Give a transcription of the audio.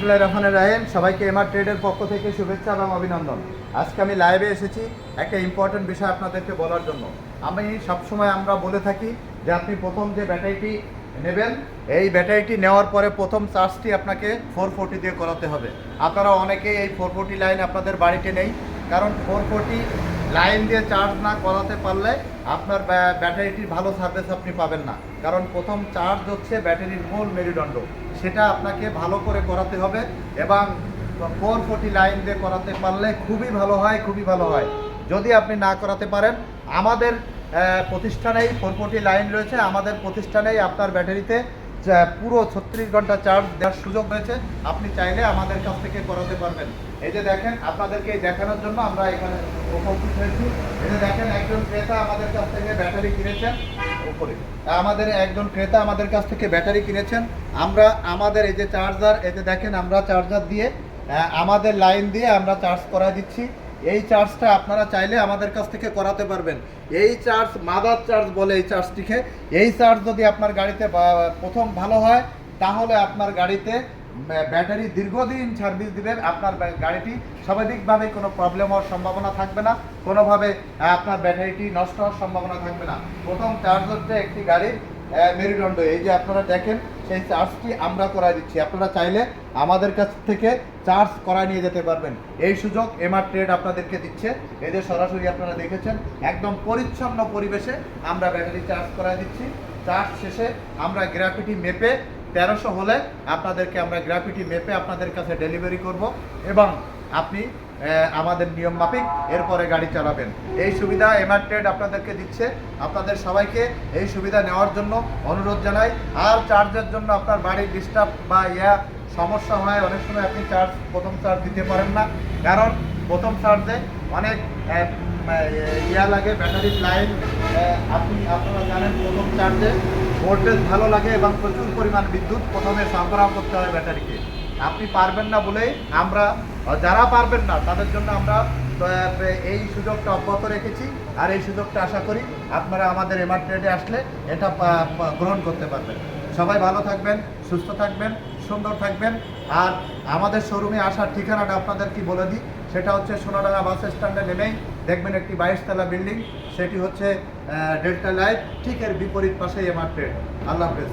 বিসমুল্লাহ রহমানের রাহিম, সবাইকে এমআর ট্রেডের পক্ষ থেকে শুভেচ্ছা এবং অভিনন্দন। আজকে আমি লাইভে এসেছি একটা ইম্পর্টেন্ট বিষয় আপনাদেরকে বলার জন্য। আমি সবসময় আমরা বলে থাকি যে আপনি প্রথম যে ব্যাটারিটি নেবেন, এই ব্যাটারিটি নেওয়ার পরে প্রথম চার্জটি আপনাকে ফোর ফোর্টি দিয়ে করাতে হবে। আপনারা অনেকেই এই ফোর ফোর্টি লাইন আপনাদের বাড়িতে নেই, কারণ ফোর ফোর্টি লাইন দিয়ে চার্জ না করাতে পারলে আপনার ব্যা- ব্যাটারিটির ভালো সার্ভিস আপনি পাবেন না। কারণ প্রথম চার্জ হচ্ছে ব্যাটারির মূল মেরুদণ্ড। সেটা আপনাকে ভালো করে করাতে হবে এবং ফোর ফোর্টি লাইন দিয়ে করাতে পারলে খুবই ভালো হয়, খুবই ভালো হয়। যদি আপনি না করাতে পারেন, আমাদের প্রতিষ্ঠানেই ফোর ফোর্টি লাইন রয়েছে। আমাদের প্রতিষ্ঠানেই আপনার ব্যাটারিতে পুরো ছত্রিশ ঘণ্টা চার্জ দেওয়ার সুযোগ রয়েছে। আপনি চাইলে আমাদের কাছ থেকে করাতে পারবেন। এই যে দেখেন, আপনাদেরকে দেখানোর জন্য আমরা এখানে উপস্থিত হয়েছি। এই যে দেখেন, একজন ক্রেতা আমাদের কাছ থেকে ব্যাটারি কিনেছেন। উপরে। আমাদের একজন ক্রেতা আমাদের কাছ থেকে ব্যাটারি কিনেছেন। আমরা, আমাদের এই যে চার্জার, এই যে দেখেন, আমরা চার্জার দিয়ে আমাদের লাইন দিয়ে আমরা চার্জ করা দিচ্ছি। এই চার্জটা আপনারা চাইলে আমাদের কাছ থেকে করাতে পারবেন। এই চার্জ মাদার চার্জ বলে এই চার্জটিকে। এই চার্জ যদি আপনার গাড়িতে প্রথম ভালো হয়, তাহলে আপনার গাড়িতে ব্যাটারি দীর্ঘদিন সার্ভিস দিবেন। আপনার গাড়িটি স্বাভাবিকভাবে কোনো প্রবলেম হওয়ার সম্ভাবনা থাকবে না। কোনোভাবে আপনার ব্যাটারিটি নষ্ট হওয়ার সম্ভাবনা থাকবে না। প্রথম চার্জ হচ্ছে একটি গাড়ির মেরুদণ্ড। এই যে আপনারা দেখেন সেই চার্জটি আমরা করাই দিচ্ছি। আপনারা চাইলে আমাদের কাছ থেকে চার্জ করায় নিয়ে যেতে পারবেন। এই সুযোগ এমআর ট্রেড আপনাদেরকে দিচ্ছে। এদের সরাসরি আপনারা দেখেছেন, একদম পরিচ্ছন্ন পরিবেশে আমরা ব্যাটারি চার্জ করায় দিচ্ছি। চার্জ শেষে আমরা গ্রাফিটি মেপে তেরোশো হলে আপনাদেরকে আমরা গ্রাফিটি মেপে আপনাদের কাছে ডেলিভারি করব এবং আপনি আমাদের নিয়ম মাফিক, এরপরে গাড়ি চালাবেন। এই সুবিধা এমআর ট্রেড আপনাদেরকে দিচ্ছে। আপনাদের সবাইকে এই সুবিধা নেওয়ার জন্য অনুরোধ জানাই। আর চার্জের জন্য আপনার বাড়ির ডিস্টার্ব বা ইয়া সমস্যা হয়, অনেক সময় আপনি চার্জ, প্রথম চার্জ দিতে পারেন না। কারণ প্রথম চার্জে অনেক ইয়া লাগে ব্যাটারির লাইন আপনি, আপনারা জানেন প্রথম চার্জে ভোল্টেজ ভালো লাগে এবং প্রচুর পরিমাণ বিদ্যুৎ, প্রথমে সরবরাহ করতে হয় ব্যাটারিকে আপনি পারবেন না বলে আমরা যারা পারবেন না, তাদের জন্য আমরা এই সুযোগটা অব্যাহত রেখেছি। আর এই সুযোগটা আশা করি আপনারা আমাদের এমআর ট্রেডে আসলে এটা গ্রহণ করতে পারবেন। সবাই ভালো থাকবেন, সুস্থ থাকবেন, সুন্দর থাকবেন। আর আমাদের শোরুমে আসার ঠিকানাটা আপনাদের কি বলে দিই। সেটা হচ্ছে সোনাডাঙ্গা বাস স্ট্যান্ডে নেমেই দেখবেন একটি বাইশতলা বিল্ডিং। সেটি হচ্ছে ডেল্টা লাইট ঠিক এর বিপরীত পাশেই এমআর ট্রেড। আল্লাহ হাফেজ।